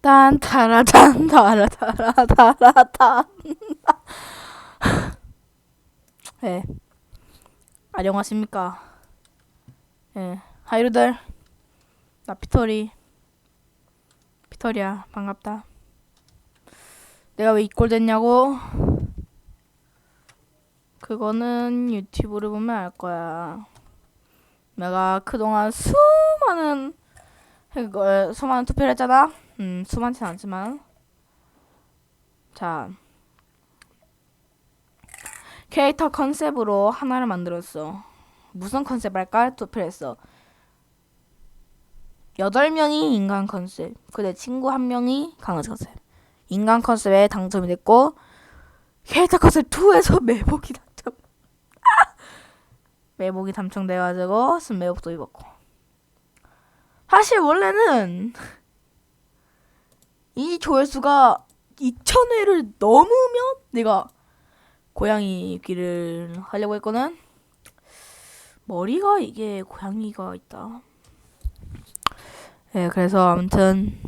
딴 타라단 타라 타라 타라탄 네 안녕하십니까. 예. 하이루들 나 피터리. 피터리야 반갑다. 내가 왜 이꼴 됐냐고? 그거는 유튜브를 보면 알 거야. 내가 그동안 수많은 그걸 수많은 투표를 했잖아? 음 수많진 않지만. 자. 캐릭터 컨셉으로 하나를 만들었어. 무슨 컨셉 할까? 투표를 했어. 여덟 명이 인간 컨셉. 그내 친구 한 명이 강아지 컨셉. 인간 컨셉에 당첨이 됐고 캐릭터 컨셉 2에서 매복이 당첨. 매복이 당첨돼가지고 쓴 매복도 입었고 사실 원래는 이 조회수가 2,000회를 넘으면 내가 고양이 귀를 하려고 했거든. 머리가 이게 고양이가 있다. 네, 그래서 아무튼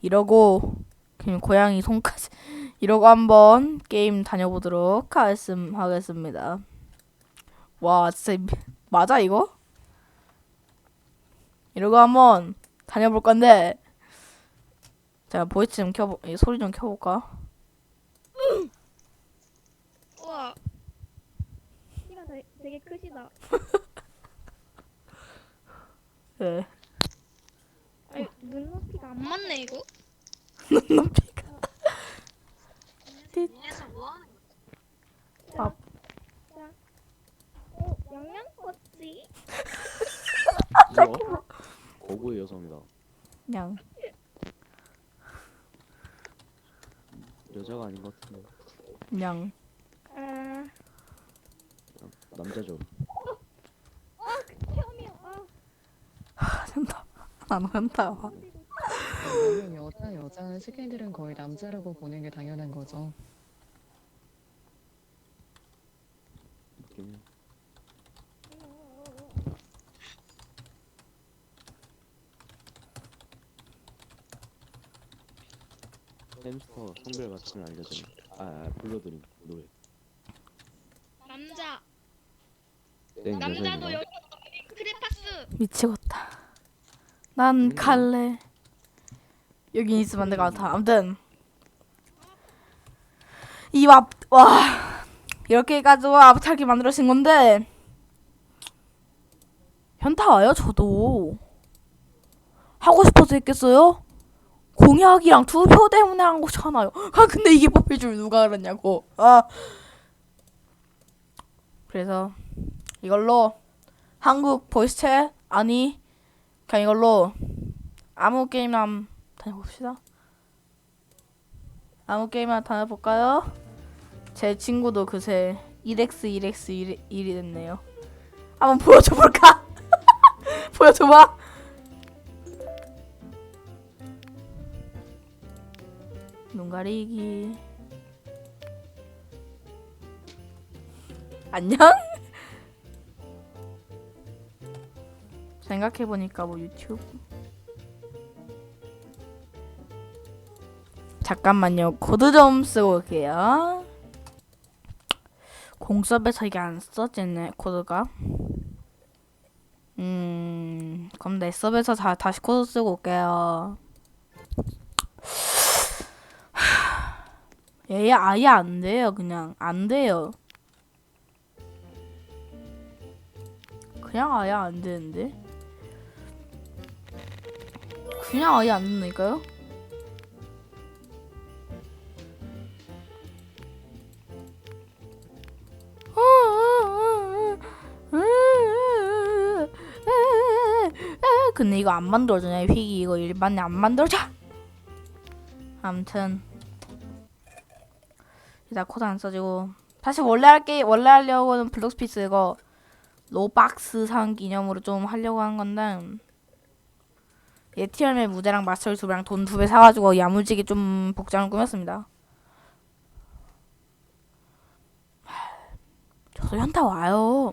이러고 그냥 고양이 손까지 이러고 한번 게임 다녀보도록 하겠음, 하겠습니다. 와, 진짜 미- 맞아 이거? 이러고 한번 다녀볼 건데 자 보이스 좀 켜보 이 소리 좀 켜볼까? 우와. 키가 되게, 되게 크시다. 네 아니, 눈높이가 안 맞네 이거. 눈높이가 아. 어, 양양꽃지? 이거 여성이다. 그냥 여자가 아닌 것 같은데 그냥 아, 남자죠. 체험이요. 아, 한다 안 한다 그러면 여자 여자 시계들은 거의 남자라고 보는 게 당연한 거죠. 느낌이. 햄스터 성별 맞춤을 알려주는 아, 아 불러드림 노래. 남자. 땡 남자도 여성이구나. 여기 크레파스. 미치겠다 난 갈래 여기 있으면 안 될 것 같아 아무튼 이와 이렇게 해가지고 아바타를 만들어진 건데 현타 와요 저도 하고 싶어서 했겠어요? 공약이랑 투표 때문에 한 거잖아요. 아 근데 이게 뽑힐 줄 누가 알았냐고. 아. 그래서 이걸로 한국 보이스챗 아니 그냥 이걸로 아무 게임이나 다녀봅시다. 아무 게임이나 다녀볼까요? 제 친구도 그새 1x 1x 1, 1이 됐네요. 한번 보여줘볼까? 보여줘봐 가리기. 안녕? 생각해보니까 뭐 유튜브. 잠깐만요. 코드 좀 쓰고 올게요. 공섭에서 이게 안 써지네 코드가. 음 그럼 내 섭에서 다, 다시 코드 쓰고 올게요 얘 아예 안 돼요 그냥. 안 돼요. 그냥 아예 안 되는데? 그냥 아예 안 된다니까요? 근데 이거 안 만들어주네 휘기. 이거 일반에 안 만들어져 아무튼 일단 코드 안 써지고 사실 원래 할게 원래 하려고는 블록스피스 이거 로박스 산 기념으로 좀 하려고 한 건데 예티얼의 무대랑 마스터 두 배랑 돈 두 배 사가지고 야무지게 좀 복장을 꾸몄습니다. 저도 현타 와요.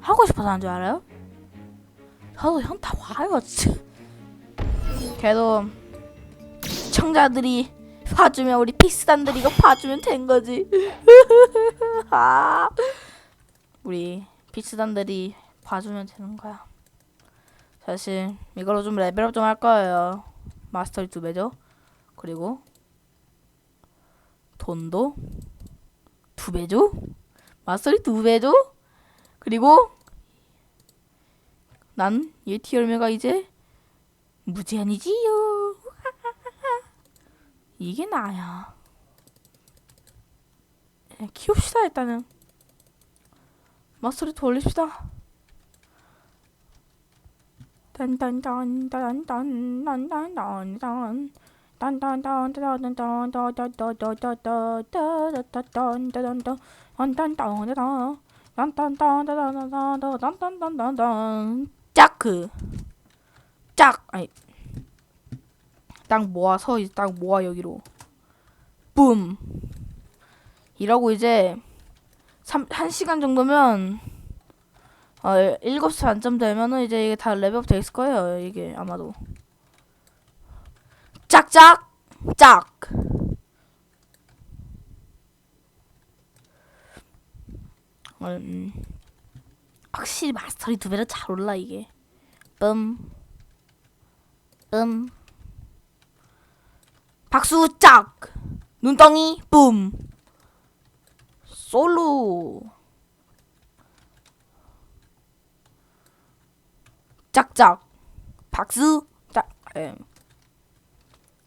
하고 싶어서 한줄 알아요? 저도 현타 와요. 진짜. 걔도 시청자들이 봐주면 우리 피스단들이 이거 봐주면 된 거지. 아, 우리 피스단들이 봐주면 되는 거야. 사실 이걸로 좀 레벨업 좀 할 거예요. 마스터리 두 배죠. 그리고 돈도 두 배죠. 마스터리 두 배죠. 그리고 난 예티 열매가 이제 무제한이지요. 이게. 예, 키웁시다 일단은. 마스터리. 딴딴딴딴딴딴딴딴딴 짝그 짝 아니 딱 모아서 이제 딱 모아 여기로. 붐. 이러고 이제 3, 1시간 정도면 어 7시 반쯤 되면은 이제 이게 다 레벨업 돼 있을 거예요 이게 아마도. 짝짝 짝. 음, 확실히 마스터리 두 배로 잘 올라 이게. 뿜 뿜. 박수 짝! 눈덩이 뿜! 솔로! 짝짝! 박수 짝! 예.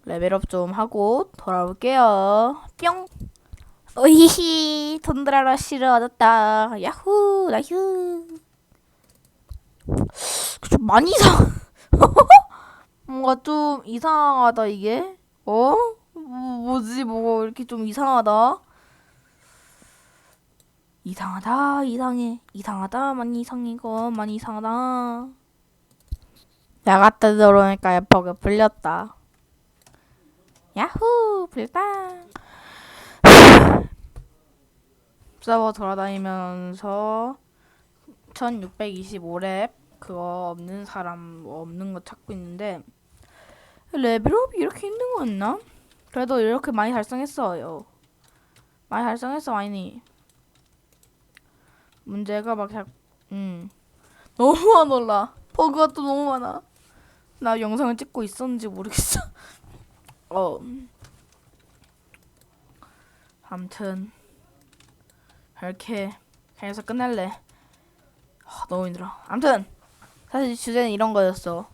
레벨업 좀 하고 돌아올게요. 뿅! 오히히 돈드라라 싫어 얻었다. 야후 나휴 좀 많이 이상 뭔가 좀 이상하다 이게 어? 뭐, 뭐지? 뭐가 이렇게 좀 이상하다. 이상하다. 이상해. 이상하다. 많이 이상해. 이거 많이 이상하다. 나갔다 들어오니까 버그 풀렸다. 야후 풀렸다 서버 돌아다니면서 1625랩 그거 없는 사람 없는 거 찾고 있는데 레벨업이 이렇게 힘든 거였나? 그래도 이렇게 많이 달성했어요. 많이 달성했어 많이. 문제가 막 자, 음 너무 안 올라. 버그가 또 너무 많아. 나 영상을 찍고 있었는지 모르겠어. 어. 아무튼 이렇게 해서 끝낼래. 아, 너무 힘들어. 아무튼 사실 주제는 이런 거였어.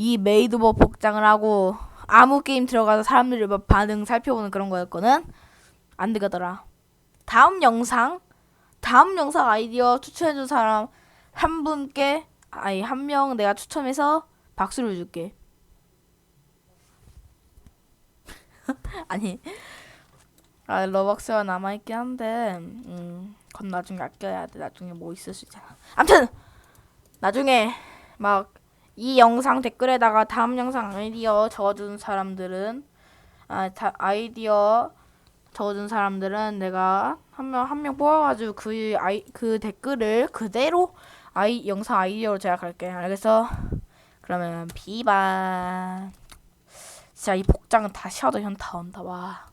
이 메이드버 복장을 하고 아무 게임 들어가서 사람들이 막 반응 살펴보는 그런 거였거든. 안 되더라. 다음 영상 다음 영상 아이디어 추천해준 사람 한 분께 아니 한 명 내가 추첨해서 박수를 줄게. 아니 아 러벅스가 남아있긴 한데 음 그건 나중에 아껴야 돼 나중에 뭐 있을 수 있잖아 암튼 나중에 막 이 영상 댓글에다가 다음 영상 아이디어 적어준 사람들은 아 다, 아이디어 적어준 사람들은 내가 한 명 한 명 뽑아가지고 그 아이 그 댓글을 그대로 아이 영상 아이디어로 제작할게. 알겠어? 그러면 비반. 진짜 이 복장은 다시 하도 현타 온다. 와